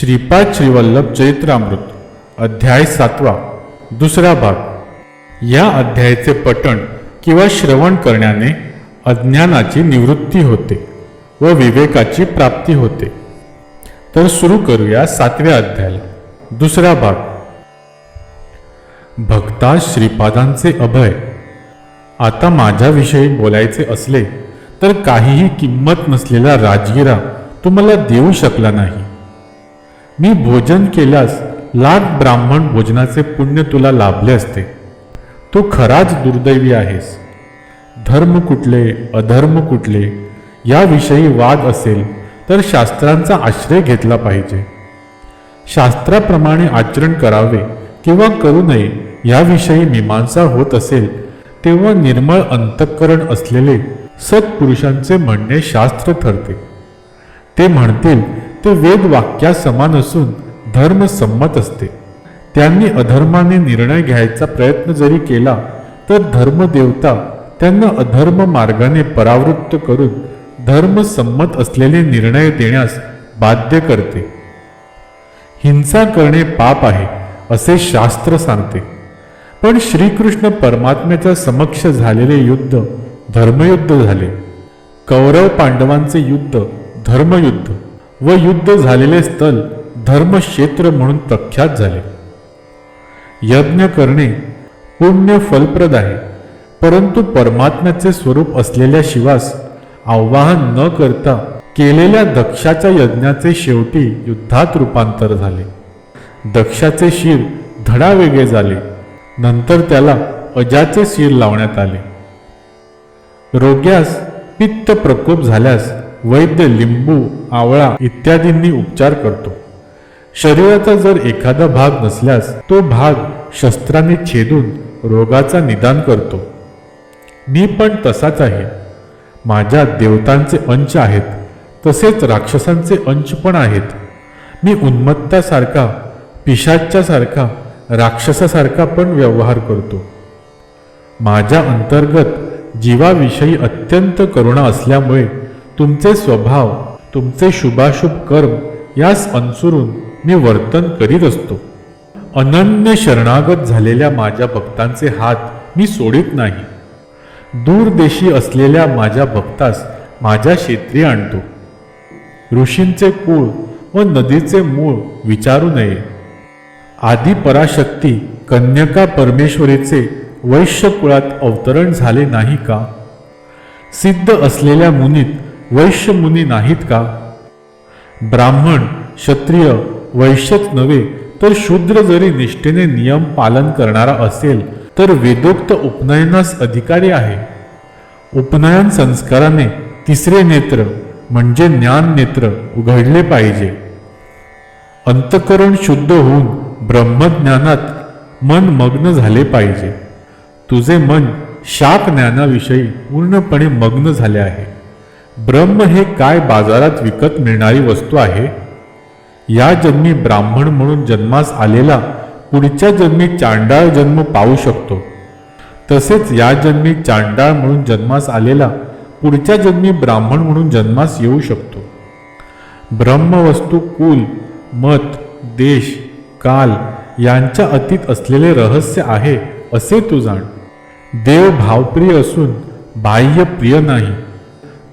श्रीपाद श्रीवल्लभ चरित्रामृत अध्याय सातवा दुसरा भाग. या अध्यायाचे पठण किंवा श्रवण करण्याने अज्ञानाची निवृत्ती होते व विवेकाची प्राप्ती होते. तर सुरू करूया सातव्या अध्यायाला. दुसरा भाग. भक्ता श्रीपादांचे अभय. आता माझ्याविषयी बोलायचे असले तर काहीही किंमत नसलेला राजगिरा तुम्हाला देऊ शकला नाही. मी भोजन केल्यास लाख ब्राह्मण भोजनाचे पुण्य तुला लाभले असते. तू खराच दुर्दैवी आहेस. धर्म कुठले अधर्म कुठले याविषयी वाद असेल तर शास्त्रांचा आश्रय घेतला पाहिजे. शास्त्राप्रमाणे आचरण करावे किंवा करू नये याविषयी मीमांसा होत असेल तेव्हा निर्मळ अंतःकरण असलेले सत्पुरुषांचे म्हणणे शास्त्र ठरते. ते म्हणतील ते वेद वाक्या समान असून धर्म संमत असते. त्यांनी अधर्माने निर्णय घ्यायचा प्रयत्न जरी केला तर धर्मदेवता त्यांना अधर्म मार्गाने परावृत्त करून धर्मसंमत असलेले निर्णय देण्यास बाध्य करते. हिंसा करणे पाप आहे असे शास्त्र सांगते. पण श्रीकृष्ण परमात्म्याच्या समक्ष झालेले युद्ध धर्मयुद्ध झाले. कौरव पांडवांचे युद्ध धर्मयुद्ध. व युद्ध झालेले स्थल धर्मक्षेत्र म्हणून प्रख्यात झाले. यज्ञ करणे पुण्य फलप्रद आहे परंतु परमात्म्याचे स्वरूप असलेल्या शिवास आवाहन न करता केलेल्या दक्षाच्या यज्ञाचे शेवटी युद्धात रूपांतर झाले. दक्षाचे शिर धडा वेगळे झाले नंतर त्याला अजाचे शिर लावण्यात आले. रोग्यास पित्त प्रकोप झाल्यास वैद्य लिंबू आवळा इत्यादींनी उपचार करतो. शरीराचा जर एखादा भाग नसल्यास तो भाग शस्त्राने छेदून रोगाचा निदान करतो. मी पण तसाच आहे. माझ्या देवतांचे अंश आहेत तसेच राक्षसांचे अंश पण आहेत. मी उन्मत्तासारखा पिशाच्यासारखा राक्षसासारखा पण व्यवहार करतो. माझ्या अंतर्गत जीवाविषयी अत्यंत करुणा असल्यामुळे तुमचे स्वभाव तुमचे शुभाशुभ कर्म यास अनुसरून मी वर्तन करीत असतो. अनन्य शरणागत झालेल्या माझ्या भक्तांचे हात मी सोडित नाही. दूरदेशी असलेल्या माझ्या भक्तास माझ्या क्षेत्री आणतो. ऋषींचे कुळ व नदीचे मूळ विचारू नये. आदी पराशक्ती कन्यका परमेश्वरीचे वैश्य कुळात अवतरण झाले नाही का? सिद्ध असलेल्या मुनीत वैश्य मुनी नाहीत का? ब्राह्मण क्षत्रिय वैश्यच नव्हे तर शूद्र जरी निष्ठेने नियम पालन करणारा असेल तर वेदोक्त उपनयनास अधिकारी आहे. उपनयन संस्काराने तिसरे नेत्र म्हणजे ज्ञान नेत्र उघडले पाहिजे. अंतकरण शुद्ध होऊन ब्रह्मज्ञानात मन मग्न झाले पाहिजे. तुझे मन शाक ज्ञानाविषयी पूर्णपणे मग्न झाले आहे. ब्रह्म हे काय बाजारात विकत मिळणारी वस्तू आहे? या जन्मी ब्राह्मण म्हणून जन्मास आलेला पुढच्या जन्मी चांडाळ जन्म पाहू शकतो. तसेच या जन्मी चांडाळ म्हणून जन्मास आलेला पुढच्या जन्मी ब्राह्मण म्हणून जन्मास येऊ शकतो. ब्रह्मवस्तू कुल मत देश काल यांच्या अतीत असलेले रहस्य आहे असे तू जाण. देव भावप्रिय असून बाह्य प्रिय नाही.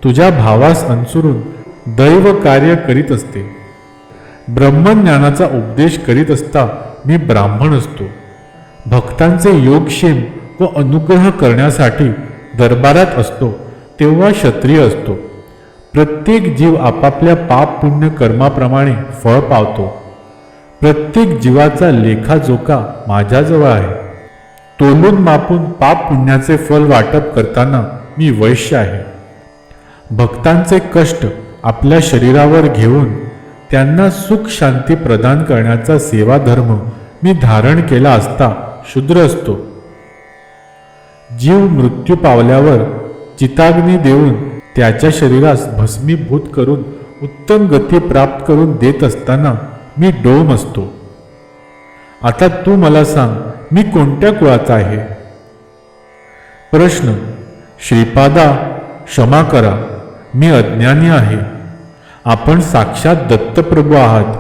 तुझ्या भावास अनुसरून दैव कार्य करीत असते. ब्रह्मज्ञानाचा उपदेश करीत असता मी ब्राह्मण असतो. भक्तांचे योगक्षेम व अनुग्रह करण्यासाठी दरबारात असतो तेव्हा क्षत्रिय असतो. प्रत्येक जीव आपापल्या पाप पुण्य कर्माप्रमाणे फळ पावतो. प्रत्येक जीवाचा लेखाजोखा माझ्याजवळ आहे. तोलून मापून पाप पुण्याचे फल वाटप करताना मी वैश्य आहे. भक्तांचे कष्ट आपल्या शरीरावर घेऊन त्यांना सुख शांती प्रदान करण्याचा सेवा धर्म मी धारण केला असता शूद्र असतो. जीव मृत्यू पावल्यावर चिताग्नी देऊन त्याच्या शरीरास भस्मीभूत करून उत्तम गती प्राप्त करून देत असताना मी डोम असतो. आता तू मला सांग मी कोणत्या कुळाचा आहे? प्रश्न. श्रीपादा क्षमा करा. मी अज्ञानी आहे. आपण साक्षात दत्तप्रभू आहात.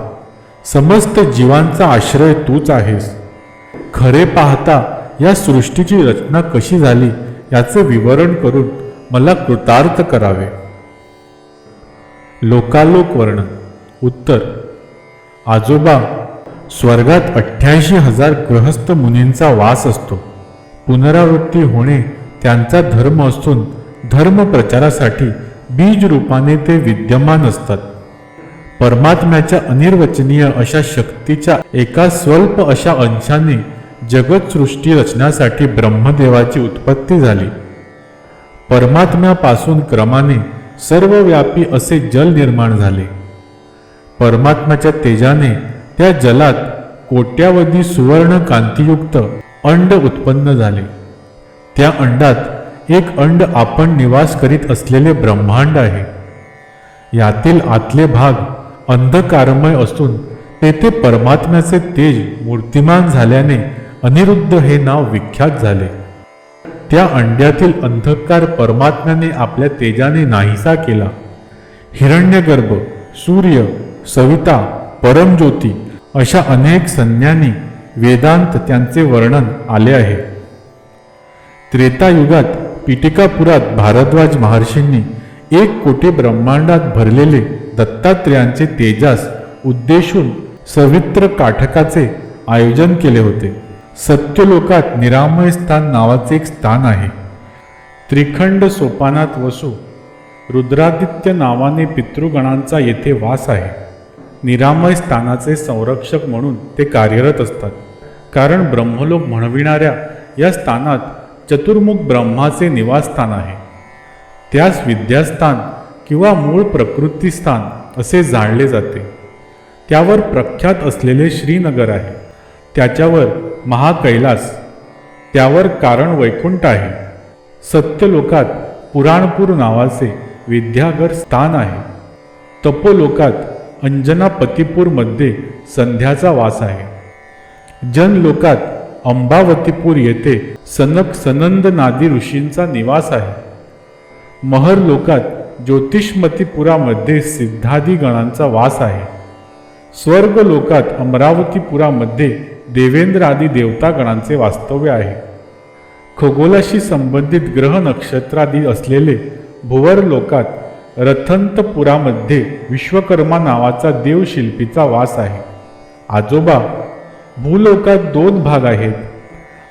समस्त जीवांचा आश्रय तूच आहेस. खरे पाहता या सृष्टीची रचना कशी झाली याचे विवरण करून मला कृतार्थ करावे. लोकालोक वर्णन उत्तर. आजोबा स्वर्गात अठ्ठ्याऐंशी हजार गृहस्थ मुनींचा वास असतो. पुनरावृत्ती होणे त्यांचा धर्म असून धर्म प्रचारासाठी बीज रूपाने ते विद्यमान असतात. परमात्म्याच्या अनिर्वचनीय अशा शक्तीच्या एका स्वल्प अशा अंशाने जगतसृष्टी रचण्यासाठी ब्रह्मदेवाची उत्पत्ती झाली. परमात्म्यापासून क्रमाने सर्वव्यापी असे जल निर्माण झाले. परमात्म्याच्या तेजाने त्या जलात कोट्यावधी सुवर्ण कांतीयुक्त अंड उत्पन्न झाले. त्या अंडात एक अंड आपण निवास करीत असलेले ब्रह्मांड आहे. यातील आतले भाग अंधकारमय असून तेथे परमात्म्याचे तेज मूर्तिमान झाल्याने अनिरुद्ध हे नाव विख्यात झाले. त्या अंड्यातील अंधकार परमात्म्याने आपल्या तेजाने नाहीसा केला. हिरण्यगर्भ सूर्य सविता परमज्योती अशा अनेक संज्ञांनी वेदांत त्यांचे वर्णन आले आहे. त्रेतायुगात पिटिकापुरात भारद्वाज महर्षींनी एक कोटी ब्रह्मांडात भरलेले दत्तात्रेयांचे तेजास उद्देशून सवित्र काठकाचे आयोजन केले होते. सत्यलोकात निरामय स्थान नावाचे एक स्थान आहे. त्रिखंड सोपानात वसू रुद्रादित्य नावाने पितृगणांचा येथे वास आहे. निरामय स्थानाचे संरक्षक म्हणून ते कार्यरत असतात. कारण ब्रह्मलोक म्हणविणाऱ्या या स्थानात चतुर्मुख ब्रह्माचे निवासस्थान आहे. त्यास विद्यास्थान किंवा मूळ प्रकृतीस्थान असे जाणले जाते. त्यावर प्रख्यात असलेले श्रीनगर आहे. त्याच्यावर महाकैलास त्यावर कारण वैकुंठ आहे. सत्यलोकात पुराणपूर नावाचे विद्यागर स्थान आहे. तपोलोकात अंजनापतीपूरमध्ये संध्याचा वास आहे. जनलोकात अंबावतीपूर येथे सनक सनंद नादी ऋषींचा निवास आहे. महर लोकात ज्योतिषमतीपुरामध्ये सिद्धादी गणांचा वास आहे. स्वर्ग लोकात अमरावतीपुरामध्ये देवेंद्र आदी देवतागणांचे वास्तव्य आहे. खगोलाशी संबंधित ग्रह नक्षत्रादी असलेले भुवर लोकात रथंतपुरामध्ये विश्वकर्मा नावाचा देवशिल्पीचा वास आहे. आजोबा भूलोकात दोन भाग आहेत.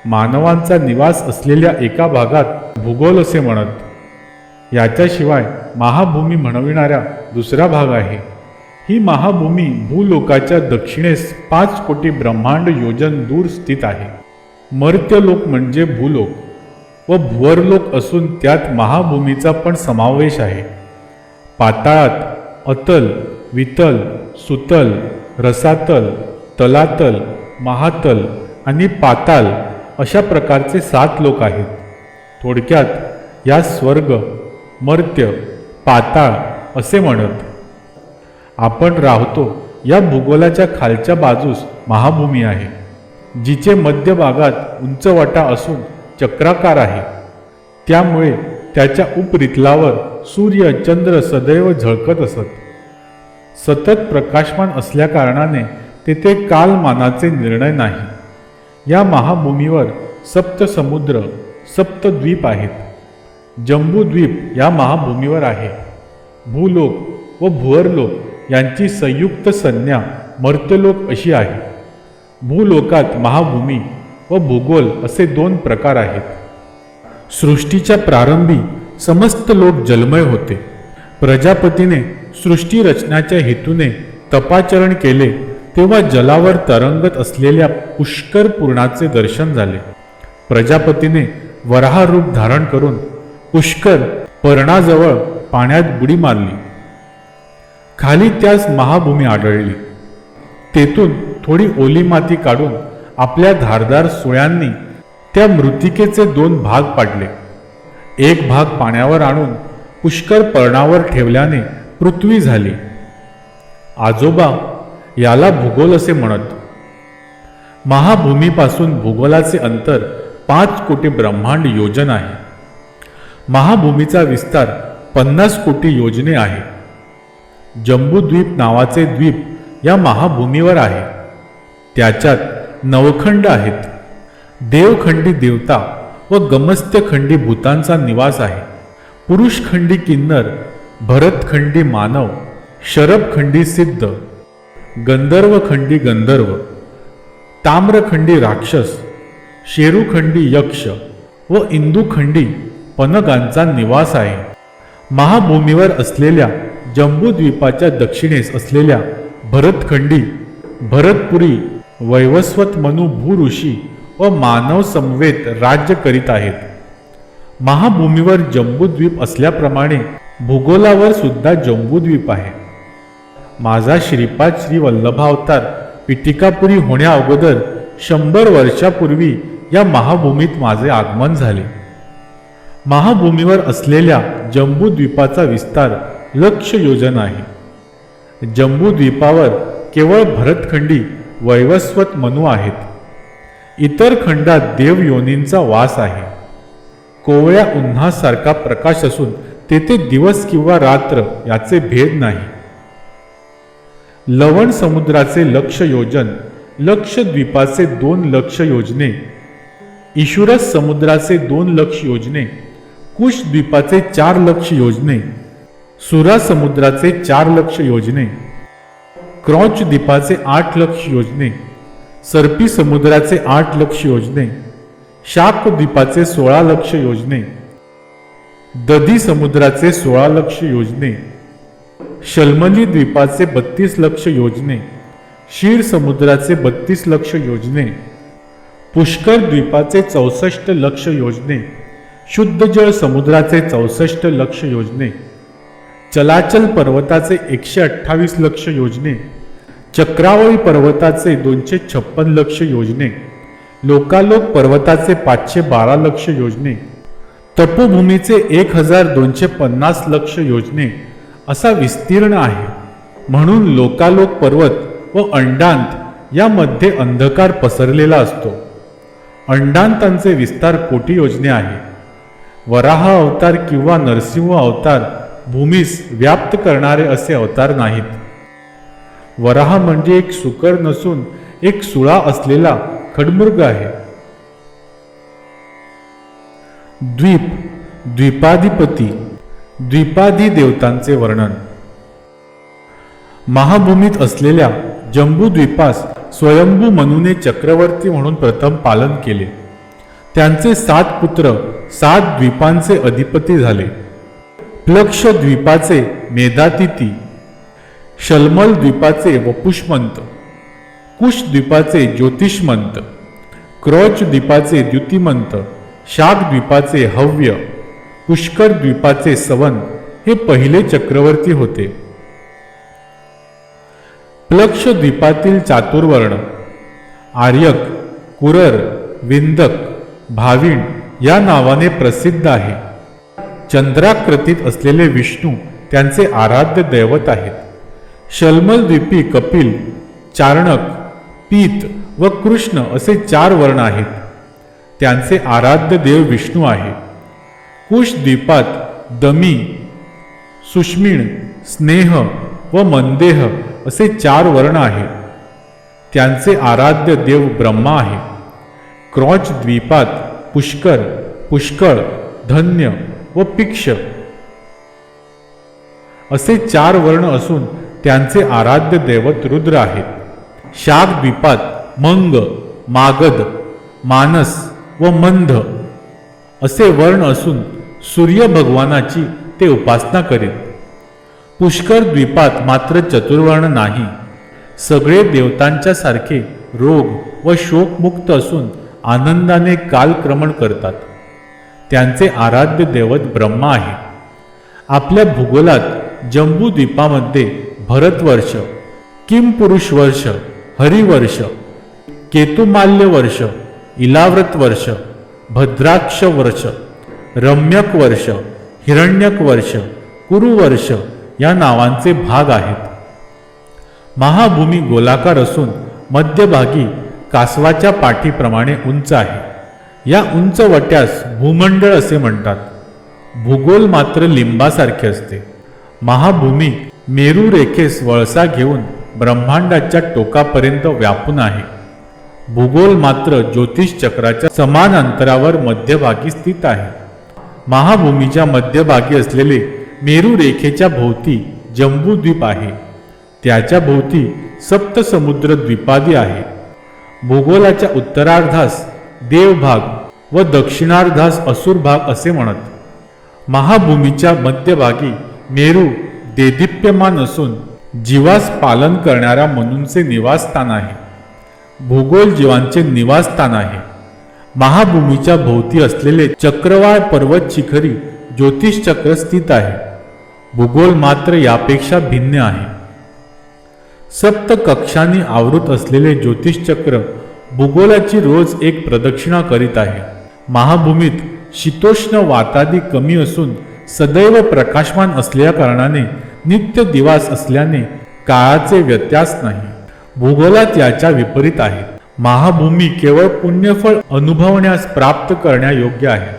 मानवांचा निवास असलेल्या एका भागात भूगोल असे म्हणत याच्याशिवाय महाभूमी म्हणविणाऱ्या दुसरा भाग आहे. ही महाभूमी भूलोकाच्या दक्षिणेस पाच कोटी ब्रह्मांड योजन दूर स्थित आहे. मर्त्यलोक म्हणजे भूलोक व भुवरलोक असून त्यात महाभूमीचा पण समावेश आहे. पाताळात अतल वितल सुतल रसातल तलातल महातल आणि पाताल अशा प्रकारचे सात लोक आहेत. थोडक्यात या स्वर्ग मर्त्य पाताळ असे म्हणत. आपण राहतो या भूगोलाच्या खालच्या बाजूस महाभूमी आहे जिचे मध्यभागात उंचवटा असून चक्राकार आहे. त्यामुळे त्याच्या उपरितलावर सूर्य चंद्र सदैव झळकत असत. सतत प्रकाशमान असल्याकारणाने तेथे कालमानाचे निर्णय नाही. या महाभूमीवर सप्त समुद्र सप्त द्वीप आहेत. जम्बूद्वीप या महाभूमीवर आहे. भूलोक व भुवरलोक यांची संयुक्त संज्ञा मर्त्यलोक अशी आहे. भूलोकात महाभूमी व भूगोल असे दोन प्रकार आहेत. सृष्टीच्या प्रारंभी समस्त लोक जलमय होते. प्रजापतीने सृष्टी रचनाच्या हेतूने तपाचरण केले तेव्हा जलावर तरंगत असलेल्या पुष्कर पूर्णाचे दर्शन झाले. प्रजापतीने वराह रूप धारण करून पुष्कर पर्णाजवळ पाण्यात बुडी मारली. खाली त्यास महाभूमी आढळली. तेथून थोडी ओली माती काढून आपल्या धारदार सुळ्यांनी त्या मृतिकेचे दोन भाग पाडले. एक भाग पाण्यावर आणून पुष्कर पर्णावर ठेवल्याने पृथ्वी झाली. आजोबा याला भूगोल असे म्हणत. महाभूमीपासून भूगोलाचे अंतर पाच कोटी ब्रह्मांड योजन आहे. महाभूमीचा विस्तार पन्नास कोटी योजने आहे. जम्बूद्वीप नावाचे द्वीप या महाभूमीवर आहे. त्याच्यात नवखंड आहेत. देवखंडी देवता व गमस्त्यखंडी भूतांचा निवास आहे. पुरुषखंडी किन्नर भरतखंडी मानव शरबखंडी सिद्ध. गंधर्वखंडी गंधर्व ताम्रखंडी राक्षस शेरूखंडी यक्ष व इंदुखंडी पनगांचा निवास आहे. महाभूमीवर असलेल्या जम्बूद्वीपाच्या दक्षिणेस असलेल्या भरतखंडी भरतपुरी वैवस्वत मनु भूऋषी व मानव समवेत राज्य करीत आहेत. महाभूमीवर जम्बूद्वीप असल्याप्रमाणे भूगोलावर सुद्धा जम्बूद्वीप आहे. माझा श्रीपाद श्री वल्लभावतार पिटिकापुरी होण्या अगोदर शंभर वर्षापूर्वी या महाभूमीत माझे आगमन झाले. महाभूमीवर असलेल्या जम्बूद्वीपाचा विस्तार लक्ष योजन आहे. जम्बूद्वीपावर केवळ भरतखंडी वैवस्वत मनू आहेत. इतर खंडात देव योनींचा वास आहे. कोवळ्या उन्हासारखा प्रकाश असून तेथे दिवस किंवा रात्र याचे भेद नाही. लवण समुद्राचे लक्ष योजन लक्षद्वीपाचे दोन लक्ष योजने ईशुरस समुद्राचे दोन लक्ष योजने कुशद्वीपाचे चार लक्ष योजने सुरा समुद्राचे चार लक्ष योजने क्रॉच द्वीपाचे आठ लक्ष योजने सर्पी समुद्राचे आठ लक्ष योजने शाप द्वीपाचे सोळा लक्ष योजने दधी समुद्राचे सोळा लक्ष योजने शल्मली द्वीपाचे बत्तीस लक्ष योजने शीर समुद्राचे बत्तीस लक्ष योजने पुष्कर द्वीपाचे चौसष्ट लक्ष योजने शुद्धजळ समुद्राचे चौसष्ट लक्ष योजने चलाचल पर्वताचे एकशे अठ्ठावीस लक्ष योजने चक्रावळी पर्वताचे दोनशे छप्पन लक्ष योजने लोकालोक पर्वताचे पाचशे बारा लक्ष योजने तपोभूमीचे एक हजार दोनशे पन्नास लक्ष योजने असा विस्तीर्ण आहे. म्हणून लोकालोक पर्वत व अंडांत यामध्ये अंधकार पसरलेला असतो. अंडांतांचे विस्तार कोटी योजने आहे. वराह अवतार किंवा नरसिंह अवतार भूमीस व्याप्त करणारे असे अवतार नाहीत. वराह म्हणजे एक सुकर नसून एक सुळा असलेला खडमृग आहे. द्वीप द्वीपाधिपती द्विपादी देवतांचे वर्णन. महाभूमीत असलेल्या जम्बूद्वीपास स्वयंभू मनुने चक्रवर्ती म्हणून प्रथम पालन केले. त्यांचे सात पुत्र सात द्वीपांचे अधिपती झाले. प्लक्ष द्वीपाचे मेधातिथी शल्मल द्वीपाचे वपुष्मंत कुश द्वीपाचे ज्योतिष्मंत क्रॉच द्वीपाचे द्युतिमंत शाक द्वीपाचे हव्य पुष्कर द्वीपाचे सवन हे पहिले चक्रवर्ती होते. प्लक्ष द्वीपातील चातुर्वर्ण आर्यक कुरर विंदक भाविण या नावाने प्रसिद्ध आहे. चंद्राकृतीत असलेले विष्णू त्यांचे आराध्य दैवत आहेत. शल्मल द्वीपी कपिल चारणक पीत व कृष्ण असे चार वर्ण आहेत. त्यांचे आराध्य देव विष्णू आहे कुश द्वीपात दमी सुष्मिण स्नेह व मंदेह असे चार वर्ण आहेत. त्यांचे आराध्य देव ब्रह्मा आहे. क्रॉच द्वीपात पुष्कर पुष्कळ धन्य व पिक्ष. असे चार वर्ण असून त्यांचे आराध्य दैवत रुद्र आहेत. शाक द्वीपात मंग मागध मानस व मंध असे वर्ण असून सूर्य भगवानाची ते उपासना करीत. पुष्कर द्वीपात मात्र चतुर्वर्ण नाही. सगळे देवतांच्या सारखे रोग व शोकमुक्त असून आनंदाने कालक्रमण करतात. त्यांचे आराध्य दैवत ब्रह्मा आहे. आपल्या भूगोलात जम्बू द्वीपामध्ये भरतवर्ष किमपुरुष वर्ष हरिवर्ष केतुमाल्य वर्ष इलाव्रत वर्ष भद्राक्ष वर्ष रम्यक वर्ष हिरण्यक वर्ष कुरुवर्ष या नावांचे भाग आहेत. महाभूमी गोलाकार असून मध्यभागी कासवाच्या पाठीप्रमाणे उंच आहे. या उंच वट्यास भूमंडळ असे म्हणतात. भूगोल मात्र लिंबासारखे असते. महाभूमी मेरू रेखेस वळसा घेऊन ब्रह्मांडाच्या टोकापर्यंत व्यापून आहे. भूगोल मात्र ज्योतिष चक्राच्या समान अंतरावर मध्यभागी स्थित आहे. महाभूमीच्या मध्यभागी असलेले मेरू रेखेच्या भोवती जम्बूद्वीप आहे. त्याच्या भोवती सप्तसमुद्र द्वीपादी आहे. भूगोलाच्या उत्तरार्धास देवभाग व दक्षिणार्धास असुर भाग असे म्हणत. महाभूमीच्या मध्यभागी मेरू देदीप्यमान असून जीवास पालन करणाऱ्या मनूंचे निवासस्थान आहे. भूगोल जीवांचे निवासस्थान आहे. महाभूमीच्या भोवती असलेले चक्रवाळ पर्वत शिखरी ज्योतिष चक्र स्थित आहे. भूगोल मात्र यापेक्षा भिन्न आहे. सप्त कक्षांनी आवृत असलेले ज्योतिष चक्र भूगोलाची रोज एक प्रदक्षिणा करीत आहे. महाभूमीत शीतोष्ण वातादी कमी असून सदैव प्रकाशमान असल्या कारणाने नित्य दिवास असल्याने काळाचे व्यत्यास नाही. भूगोलात याच्या विपरीत आहे. महाभूमी केवळ पुण्यफळ अनुभवण्यास प्राप्त करण्यायोग्य आहे.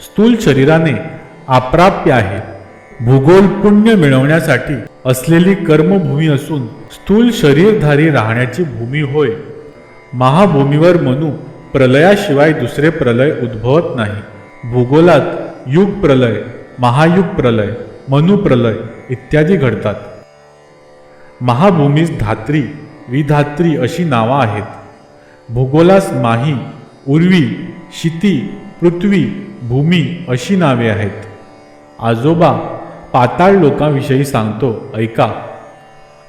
स्थूल शरीराने अप्राप्य आहे. भूगोल पुण्य मिळवण्यासाठी असलेली कर्मभूमी असून स्थूल शरीरधारी राहण्याची भूमी होय. महाभूमीवर मनू प्रलयाशिवाय दुसरे प्रलय उद्भवत नाही. भूगोलात युग प्रलय महायुग प्रलय मनुप्रलय इत्यादी घडतात. महाभूमीस धात्री विधात्री अशी नावं आहेत. भूगोलास माही उर्वी शिती पृथ्वी भूमी अशी नावे आहेत. आजोबा पाताळ लोकांविषयी सांगतो ऐका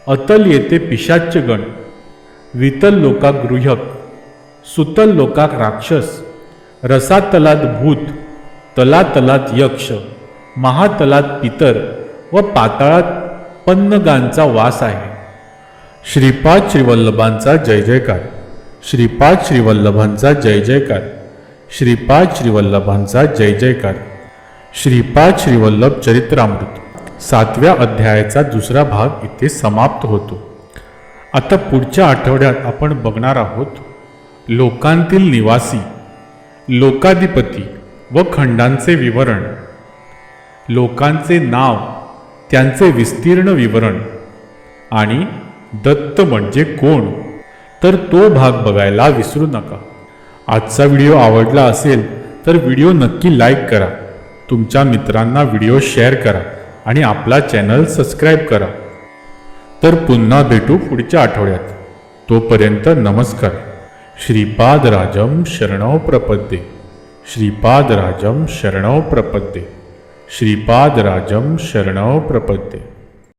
अतल येथे पिशाच्यगण वितल लोका गृहक सुतल लोकाक राक्षस रसातलात भूत तलातलात यक्ष महातलात पितर व पाताळात पन्नगांचा वास आहे. श्रीपाद श्रीवल्लभांचा जय जयकार. श्रीपाद श्रीवल्लभांचा जय जयकार. श्रीपाद श्रीवल्लभांचा जय जयकार. श्रीपाद श्रीवल्लभ चरित्रामृत. सातव्या अध्यायाचा दुसरा भाग इथे समाप्त होतो. आता पुढच्या आठवड्यात आपण बघणार आहोत लोकांतील निवासी लोकाधिपती व खंडांचे विवरण. लोकांचे नाव त्यांचे विस्तीर्ण विवरण. आणि दत्त म्हणजे कोण? तर तो भाग बघायला विसरू नका. आजचा व्हिडिओ आवडला असेल तर व्हिडिओ नक्की लाईक करा. तुमच्या मित्रांना व्हिडिओ शेअर करा आणि आपला चॅनल सबस्क्राईब करा. तर पुन्हा भेटू पुढच्या आठवड्यात. तोपर्यंत नमस्कार. श्रीपादराजम शरणौ प्रपद्ये. श्रीपादराजम शरणौ प्रपद्ये. श्रीपादराजम शरणव प्रपद्ये.